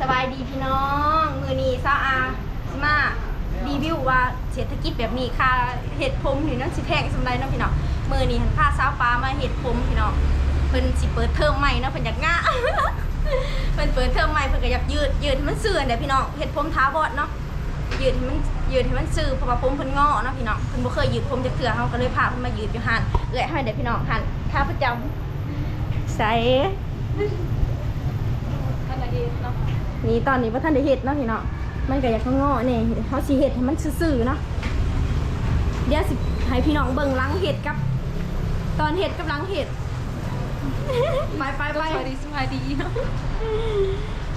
สบายดีพี่น้อง มือนี้ซาอาสมารีวิวว่าเศรษฐกิจแบบนี้ค่าเห็ดผมนี่เนั่นสิแพงสำไรเนาะพี่น้องมือนีหันพาสาวปลามาเห็ดผมพี่น้องเพิ่นสิเปิดเทอมใหม่เนาะเพิ่นอยากง่าเพิ่นเปิดเทอมใหม่เพิ่นก็อยากยืดยืดให้มันเสื่อเนี่ยพี่น้องเห็ดผมท้าบอดเนาะยืดให้มันยืดให้มันซื่อเพราะว่าผมเพิ่นงอเนาะพี่น้องเพิ่นบ่เคยยืดผมจักเทื่อเฮาก็เลยพาเพิ่นมายืดอยู่หันเอ้อยให้เด็กพี่น้องหันค่าประจำใส่ท่านอาทิตย์เนาะนี่ตอนนี้ว่าท่านได้เห็ดเนาะพี่เนาะมันก็อยากข้างงอเนี่ยเขาสีเห็ดให้มันซื่อๆเนาะเดี๋ยวสิให้พี่น้องเบิ่งหล้างเห็ดกับ ตอนเห็ดกับหล้างเห็ดไปไปไปสวัสดีสวัสดีเนาะ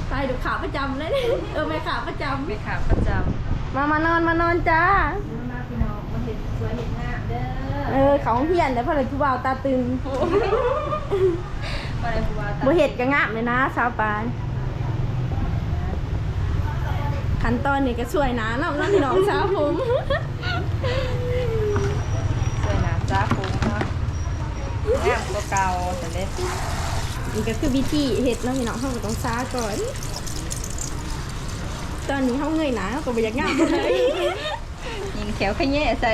ไปดูขาประจำเลยเออแม่ขาประจไปขาประจำมามานอนมานอนจ้าำมาพี่น้องมาเห็นสวยเห็นงามเด้เออเขาเพียนแต่พอเลยผู้บ่าวตาตึงมาเลยผู้ว่าบ่เห็ดก็งามเลยนะสาวปาน ขั้นตอนนี้ก็ช่วยนะน้องน้องพี่น้องสาวผมสวยนะจ้าคุ้มเนาะงามกว่าเก่าแต่เด็ดนี่ก็คือวิธีเห็ดเนาะพี่น้องเขาก็ต้องซาก่อน ตอนนี้เขาเงยหนาเขาก็บ่อยากงามเลยยิงแถวขยี้ใส่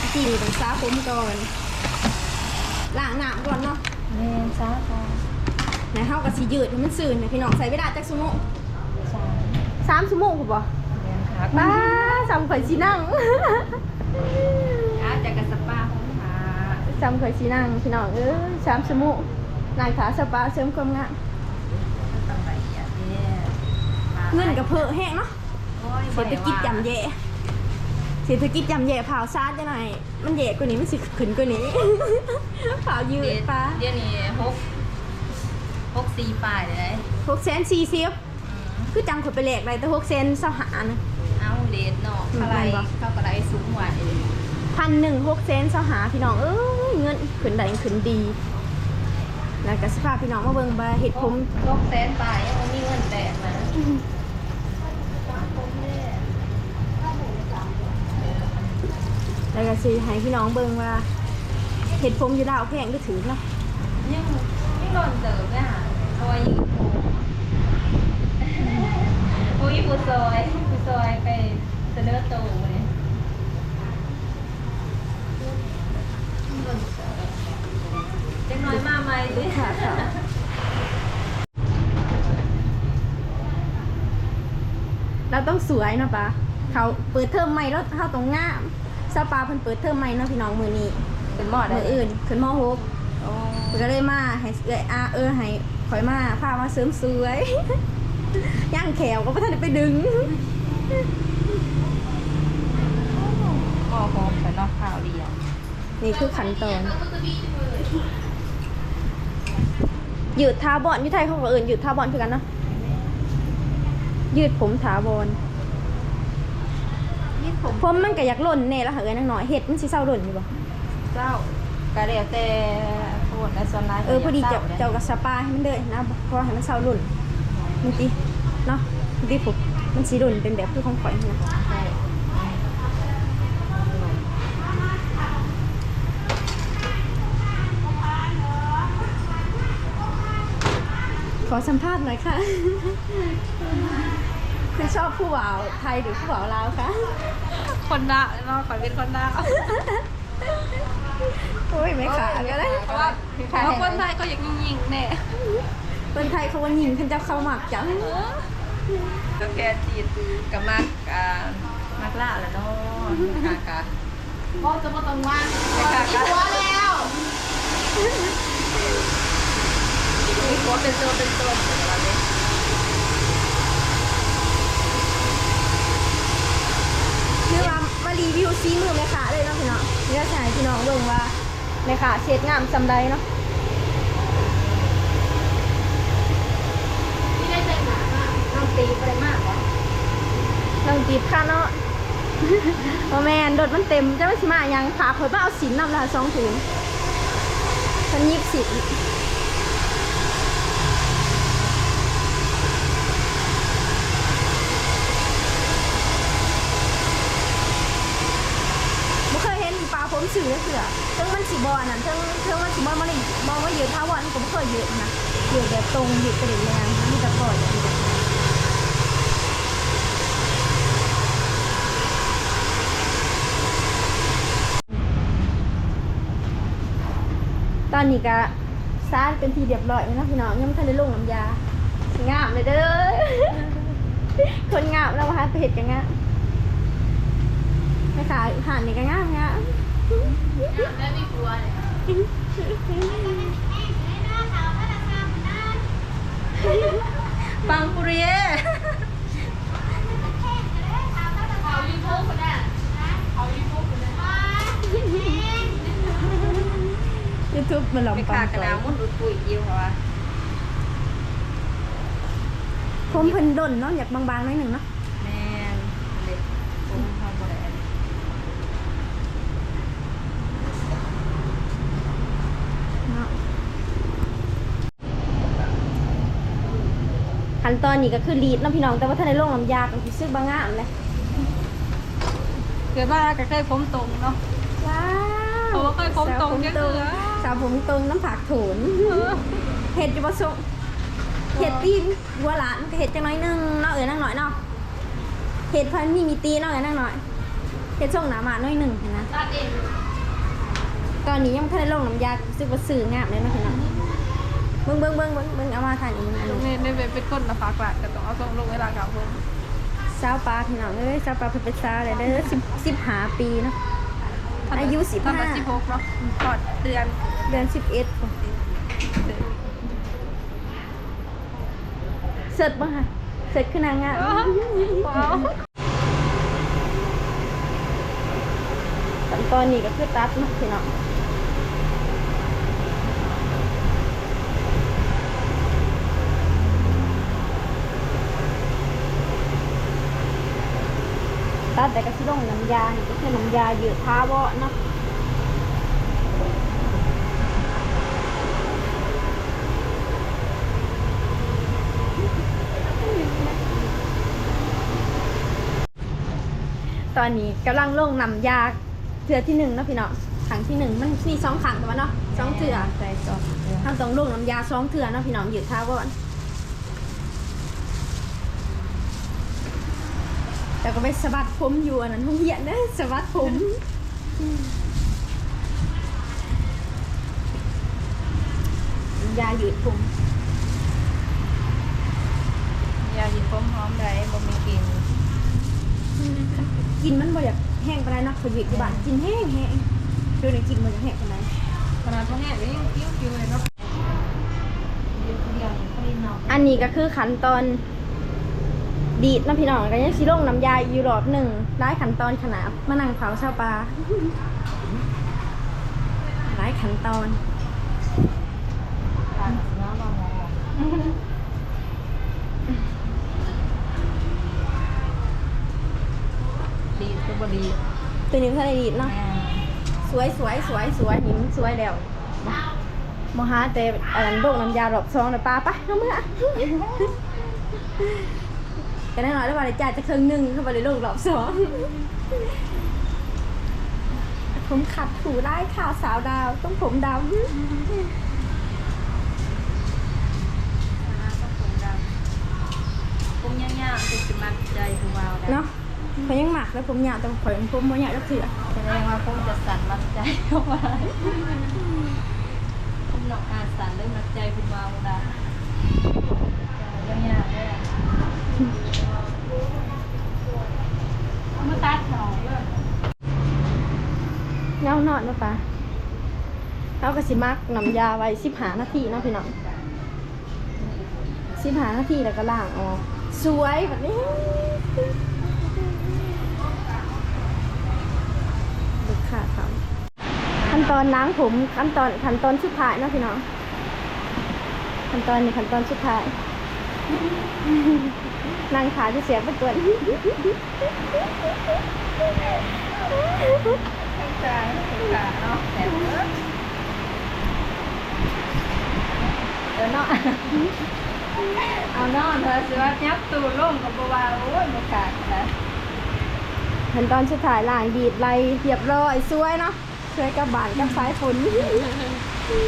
วิธีนี้ต้องซาผมก่อนล้างน้ำก่อนเนาะแม่จ้าค่ะแล้วเขาก็สิยืดให้มันซื่นเนี่ยพี่น้องใส่เวลาจักชั่วโมงสามสามชั่วโมงถูกป่ะแม่ค่ะป้าสามข่อยสินั่งอาจากกระสปาของขาสามข่อยสินั่งพี่น้องเอ้ยสามชั่วโมงนางขาสปาเสริมความงามทำไรอะเนี่ยเงินกับเพอแห้งเนาะเศรษฐกิจจำแย่เศรษฐกิจจำแย่เผาซาดจะหน่อยมันแย่กว่านี้มันสิขึ้นกว่านี้เผายืดปะเดี๋ยวนี้หก หกสี่ปลายเลยหกเซนสี่สิบคือจังขดไปแหลกไรแต่หกเซนเสาหานะเอาเลดเนาะอะไรเข้ากระไรสูงกว่าเองพันหนึ่งหกเซนเสาหาพี่น้องเอ้ยเงินขึ้นได้ขึ้นดี แล้วก็สภาพพี่น้องมาเบิ่งบาเห็ดผมลกแสนปลายยังไม่มีเงินแตกนะแล้วก็สิให้พี่น้องเบิ่งว่าเห็ดผมอยู่ดาวแพงก็ถือเนาะยังยัง โดนเติมเนี่ยค่ะเพราะว่ายิงโผล่โอ้ยฟูซอยฟูซอยไปเสนอตัวเนี่ยจังน้อยมาใหม่ดิค่ะค่ะเราต้องสวยเนาะปะเขาเปิดเทอมใหม่แล้วเขาต้องงามสปาเพิ่นเปิดเทอมใหม่เนาะพี่น้องมือนี้เป็นหมอได้มืออื่นขึ้นมหกโอ้ เพิ่นก็เลยมาให้เอ้ยอาเออให้ข่อยมาพามาเสริมสวย ย่างแขวก็บ่ทันได้ไปดึง ก็หอมแต่นอกข่าวดีอะนี่คือขั้นตอนยืดทาบอนอยู่ไทยเขาก็เอิ้นยืดทาบอนคือกันเนาะยืดผมทาบอนนี่ผมผมมันก็อยากหล่นแน่แล้วค่ะเอ้ยนางน้อยเฮ็ดมันสิเศร้าหล่นอยู่บ่เจ้าก็เรียกแต่ คนในส่วนนั้นเออพอดีเจ้าเจ้ากับสปาให้มันเด้อนะเพราะว่าให้มันเศร้าหล่นนี่ติเนาะนี่ติผมมันสิหล่นเป็นแบบคือของข่อยนี่นะใช่ขอสัมภาษณ์หน่อยค่ะ คุณชอบผู้บ่าวไทยหรือผู้บ่าวลาวคะ คนละเนาะขอเป็นคนละ โอ้ยไม่ขาดก็ได้เพราะว่าเพราะว่าคนไทยก็อยากยิงๆแน่คนไทยเขาว่ายิงเพิ่นเจ้าเข้าหมักจังก็แค่จีดกับมากอ่ามากล่าแหล้วเนาะกากาก็จะมาตรงว่างกากาหัวแล้วมีหัวเป็นตัวเป็นตนอะไรเนี่ยคือว่ามารีวิวซีมือแม่ค้าเลยเนาะพี่น้องเดี๋ยวจะให้พี่น้องเบิ่งว่า แม่ค้าเช็ดงามซำใดเนาะที่ได้ใจหนามากน้องตีไปมากวะน้องตีบค่ะเนาะโอแมนรถมันเต็มจะไม่สิมายังพาข่อยมาเอาสินนำละสองถุงฉันยิบสินบ่เคยเห็นปลา ผมสื่อเสือเทิงมันสีบอลนั่นเทิงเทิงมันสีบอลมันเลยมองว่าเยืดท่าวันผมเคยเยืดนะเยืดแบบตรงเยืดกระเดิ่งแรงมีต่ปล่อยอย่างเดียวตอนนี้ก็ซาดเป็นทีเรียบร้อยนะพี่น้องยังไม่ทันได้ลงน้ำยางามเลยเด้อ คนงามแล้วฮะไปเห็ดกันงามไม่ขายห่านนี่ก็งามงาม ไม่กลัวเลยปังปุริเย่ยูทูบคนน่ะเขายูทูบมันหลอมไปปัขางกระดามุดอุดปุ๋ยยิวเขาว่าผมเพิ่นดนเนาะอยากบางๆหน่อยหนึ่งเนาะ แม่นเด็กผมทำบ่ได้อันนี้ เนาะ ขั้นตอนนี้ก็คือรีดเนาะพี่น้องแต่ว่าถ้าในโรงน้ำยาก็คือซื้อบางงามเลยเกิดว่าก็เคยผมตรงเนาะว้าวเพราะว่าเคยผมตรงจังเทื่อสาวผมตรงน้ำผักโถนเห็ดอยู่บ่สุกเห็ดตีนวัวหลานก็เห็ดจังน้อยหนึงเนาะเอ๋ยนั่งหน่อยเนาะเห็ดพันมีมีตีเนาะเอ๋ยนั่งหน่อยเห็ดส่งหนามาหน่อยหนึ่งเห็นนะตัดเองตอนนี้ยังไม่ทันได้ลงน้ำยารู้สึกว่าสื่องามเลยนะพี่น้อง เบิ้งเบิ้งเบิ้งเบิ้งเบิ้งเอามาถ่ายอีกมึงอันตรงนี้นี้นี่เป็นคนนะฝากหลักก็ต้องเอาส่งลงเวลาเก่าผมสาวปลาพี่น้องเอ้ยสาวปลาเพิ่นเป็นสาวเลยเด้อสิบสิบห้าปีเนาะ อายุ15 ตอนสิบหกเนาะกอดเดือนเดือนสิบเอ็ดเสร็จบ้างค่ะเสร็จขึ้นนางงามว้าวตอนตอนนี้ก็คือตัดเนาะพี่น้อง ตัดแต่ก็สิลงน้ำยานี่ก็คือน้ำยาเยอะท้าเวาะเนาะตอนนี้กำลังลงนำยาเถือที่หนึ่งเนาะพี่เนาะขังที่หนึ่งมันมีสองขังแต่ว่าเนาะสองเถื่อใจจอดเดือนทำต้องลงน้ำยาสองเถื่อเนาะพี่น้องหยุดท้าก่อน แต่ก็ไปสะบัดผมอยู่อันนั้นห้องเหียนเด้อสะบัดผมน้ำยาหยุดผมยาหยิบผมหอมได้บ่มีกลิ่นกินมันบ่อยากแห้งไปานใดเนาะพอหยุดที่บ้านกินแห้งแห้งดูในกินบ่อยากแห้งไปานใดขนาดพวกแห้งก็ยังคิ้วคิ้วเลยเนาะเดียวเดียวก็ได้เนาะอันนี้ก็คือขั้นตอน ดีดเนาะพี่น้องก็ยังสิลงน้ำยาอยู่รอบหนึ่งได้ขั้นตอนขนาดมานั่งเผาชาวปลาหลายขั้นตอนทานน้ำมามองดีก็บ่ดีตัวนี้ก็ได้ดีดเนาะสวยสวยสวยสวยหิมนสวยแล้วมหาแต่อันนั้นโบกน้ำยารอบสองเลยปลาไปเข้าเมื่อ กันแน่นอนแล้วว่าได้จ่ายจะครึ่งหนึ่งเข้าไปในโลกรอบสองผมขัดถูได้ข่าวสาวดาว ต้องผมดำผมยาวๆคือสิมัดใจผู้บ่าวได้เนาะเขายังหมักแล้วผมยาวแต่ข่อยผมบ่ยาวจักเถื่อแสดงว่าผมจะสั่นมัดใจเข้ามาผมหนอกอาสั่นเรื่องมัดใจผู้บ่าวได้ยาวๆได้เอา มาตัดหน่อยเลยเงานอนมาปะเอากระสิมักน้ำยาไว้สิบหานาทีเนาะพี่น้องสิบหานาทีแล้วก็ล้างออกสวยแบบนี้ลูค้าทำขั้นตอนล้างผมขั้นตอนขั้นตอนสุดท้ายนะพี่น้องขั้นตอนนี้ขั้นตอนสุดท้าย นางขาจะเสียไปตัวจ้าจ้าเนาะแต่เออเออเนาะเอาเนาะเธอสิว่ายับตูลงกับบัวาโอ้ยบ่ขาดนะขั้นตอนสุดท้ายล้างดีดไรเรียบร้อยสวยเนาะสวยกับบานกับสายฝน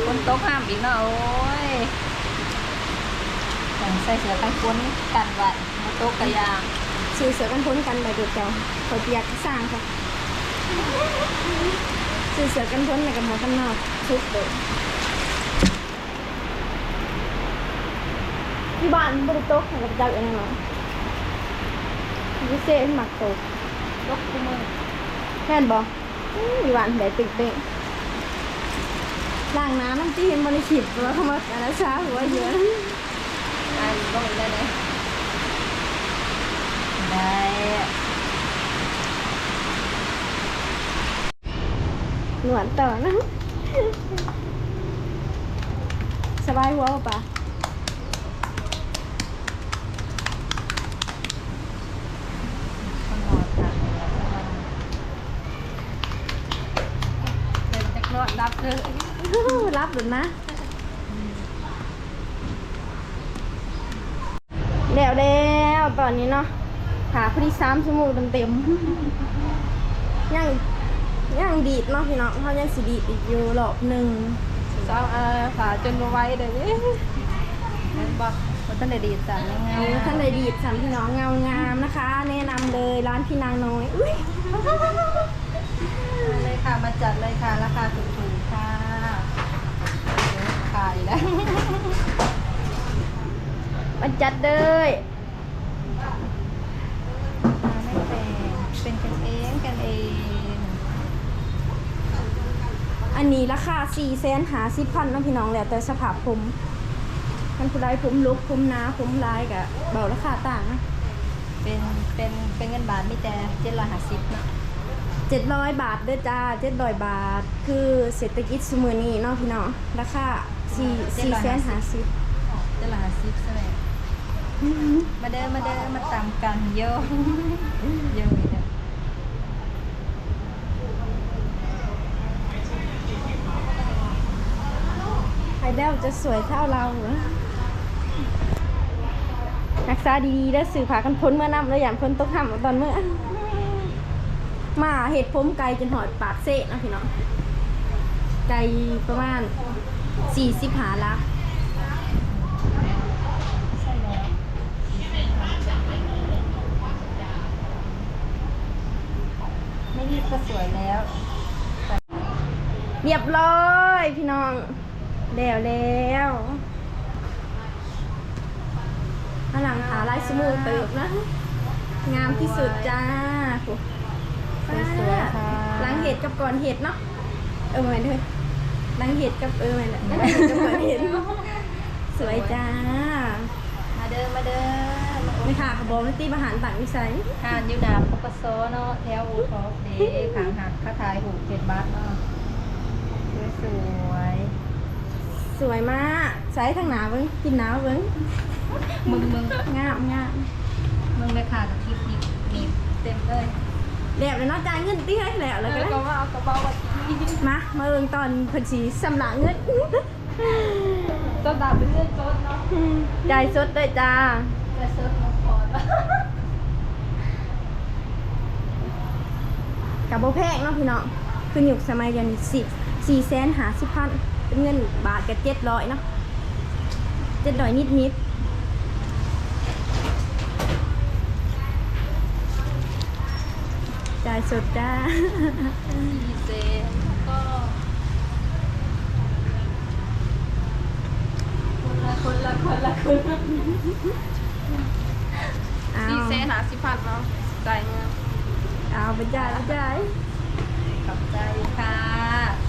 คนตกห้ามอีกเนาะโอ้ยต้องใส่เสื้อกันฝนกันไว้มา ตกกระยางซื้อเสือกันพ้นกันไปเดือดเจ้าคอเปียกสร้างค่ะซื้อเสือกันพ้นในกับหมวกกันนอกชุดเลยที่บ้านบริโต๊ะกับเจ้าเองเนเหรอพิเศษหมักตกตกกูมือแค่นบอกมีหวานไหนตึกเตะล้างน้ำน้ำจีนบริขิตแล้วเขามาอันนั้นช้าหัวเยอะอ่านก็ได้เลย ได้หนวดต่อนะ สบายหัวปะคนนอนค่ะเดินจากรถรับเลยรับหรือนะแล้วแล้วตอนนี้เนาะ หาพอดีสามชั่วโมงเต็มๆยังยังดีดเนาะพี่น้องเขายังสิดีดอีกอยู่รอบหนึ่งสาวอาขาจนบ่ไหว้เด้อเด้แม่นบ่บ่ทันได้ดีดสั่นยังไงเอาท่านใดดีดสามพี่น้องเงางามนะคะ แนะนำเลยร้านพี่นางน้อยอุ้ยมาเลยค่ะมาจัดเลยค่ะราคาถูกๆค่ะขายแล้วมาจัดเลย มาไม่แพง เป็นกันเองกันเอง อันนี้ราคา4ี่แสนหาสิบพันนาะพี่น้องแล้วแต่สภาพผมมันผู้ใดผมลุกผมหนาผมลายกะเบาราคาต่างนะเป็นเป็นเป็นเงินบาทมีแต่750เนาะเจ็ดร้อยบาทเด้อจ้าเจ็ดร้อยบาท คือเศรษฐกิจสมือนี้เนาะพี่น้องราคาสี่สี่แสนหาสิบ750ใช่ไหมมาเด้อมาเด้อมาตามกันโยโยนี่เด้อ ใครได้จะสวยเท่าเราเหรอรักษาดีๆแล้วสื่อผากันพ้นเมื่อนำแล้วอย่างพ้นตกห่ำตอนเมื่อ มาเห็ดผมไกลจนหอดปากเซ่เนาะพี่น้องไกลประมาณสี่สิบหาละใช่แล้วไม่รีบก็สวยแล้ว เรียบร้อยพี่น้อง แล้วแล้วอันหลังหาลายสมูทเติบนะ งามที่สุดจ้าโหสวยๆค่ะหลังเห็ดกับก่อนเห็ดเนาะ เออเหมือนเถอะหลังเห็ดกับเออเหมือนแหละหลังเห็ดกับก่อนเห็ด สวยจ้า มาเด้อมาเด้อมาไม่ค่ะขบอมตีประหารต่างวิสัยหานอยู่หนาปกโซเนาะแถวอูทอปเด้ขางหักค่าทายหูเจ็ดบาทเนาะสวย สวยมากใช้ทางหนาเบิ้งกินหนาวเบิ้งๆมึงมึงงามงามมึงเลยค่ะกับคลิปนี้มีเต็มเลยแล้วเลยเนาะจ่ายเงินตีให้แล้วแล้วก็แล้วได้ก็ว่าเอากระเป๋ามาที่มามาเบิ่งตอนเพิ่นสีสำลักเงินต้นดาบเป็นเรื่องต้นเนาะจ่ายสดด้วยจ้าแต่เซิร์ฟมาพอแล้วกับโบแพงเนาะพี่น้องคือยุคสมัยเดียวนี้สิบสี่แสนหาสิบพัน เป็นเงินบาทกับเจ็ดร้อยเนาะเจ็ดร้อยนิดนิดๆจ่ายสดจ้าดีเซก็คนละคนละคนละคนเอาสี่แสนหาสิบพันเนาะจ่ายเงินเอาไปจ่ายไปจ่ายขอบใจค่ะ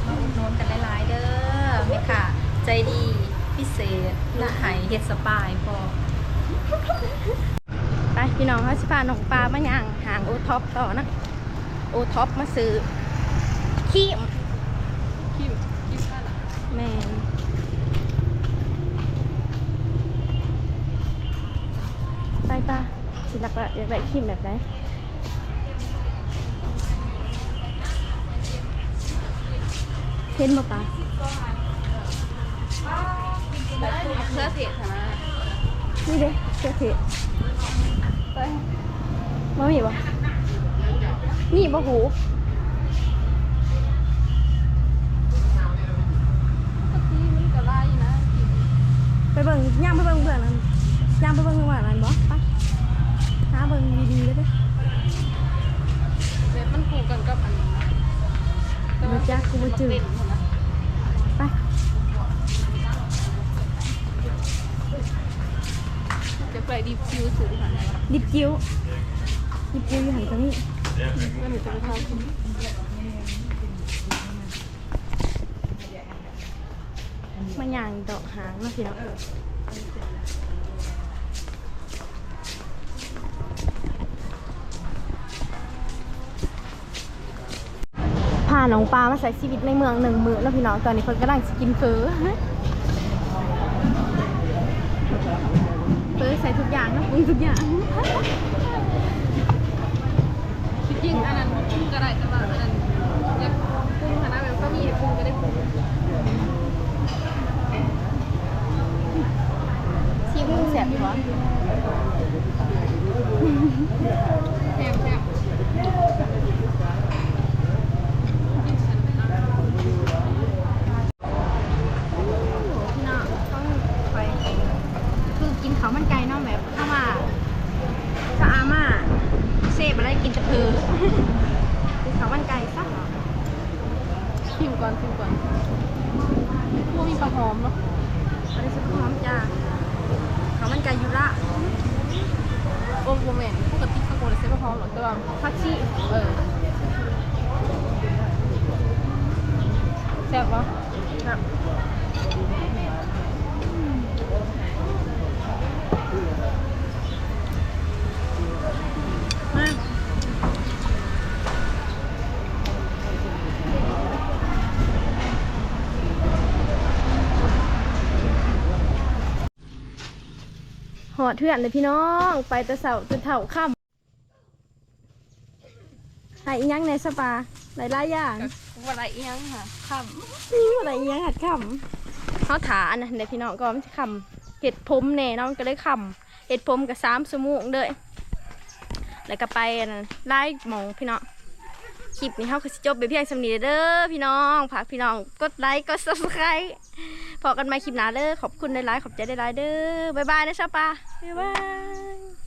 มาอุดหนุนกันหลายๆเด้อ แม่ค่ะ ใจดีพิเศษลูกไห่เฮ็ดสปายพอไปพี่น้องเขาสิพาน้องปลามาย่างหางโอท็อปต่อนะ โอท็อปมาซื้อขี้มคิมคิมเท่าไหร่แม่นไปปะสิหลักละอยากได้ขี้มแบบไหนเห็นบ่ปะ เสื้อเทศนะนี่เด้เสื้อเทะไปบ่มีบ่นี่บ่หูไปเบิ่งย่างไปเบิ่งเบื้อนั้นย่างไปเบิ่งเบื้อนั้นบ่ไปหาเบิ่งดีๆเลยเด้อเว็บมันคู่กันกับอันนี้บ่จักกูบ่จืด จะไปดีฟิวสูงขนาดไหนวะดิบจิ้วดิบจิ้วอยู่หันตรงนี้ก็หนูจะไปทำคุณมาย่างดอกหางเนาะพี่เนาะพาน้องปลามาใส่ชีวิตในเมืองหนึ่งมื้อแล้วพี่น้องตอนนี้เพิ่นกำลังกินเฟอเฟอใส่ ทุกอย่างทุกอย่างที่จริงอันนั้นปรุงก็ได้แต่ว่าอันนั้นอยากปรุงคณะแบบก็มีให้ปรุงก็ได้ปรุงชีวิตแสบอยู่วะ แซ่บแซ่บ พี่น้องต้องไป คือกินข้าวมันไก่เนาะแบบเข้ามาสะอามาเซฟอะไรกินแต่เพอ กินข้าวมันไก่ซะเหรอ ชิมก่อนชิมก่อนพวกมีปลาหอมเนาะ อันนี้ซุปหอมจ้าข้าวมันไก่ยูระโอมโมเม่นปกติข้าวโพดเซฟพร้อมหรอกแต่ว่าพัชชีเออแซ่บปะครับ อดเถื่อนเลยพี่น้อง ไปแต่เสาจนเถ่าค่ำหายอีหยังในสปาหลายหลายๆอย่างอะไรเอียงค่ะค่นี่อะไรอีหยังหัดคำเขาถาอันนั้นเดี๋ยวพี่น้องก็มันคำเห็ดผมแน่เน้องก็เลยคำเห็ดผมกับสามสมูงเลยแล้วก็ไปอันนั้นไล่หมองพี่น้องคลิปนี้เขาคือสิจบไปเพียงสำนีเด้อพี่น้องฝากพี่น้องกดไลค์กด subscribe พอกันใหมาคลิปหน้าเด้อขอบคุณในไลค์ขอบใจในไลค์เด้อบ๊ายบายนะชาปาบ๊ายบาย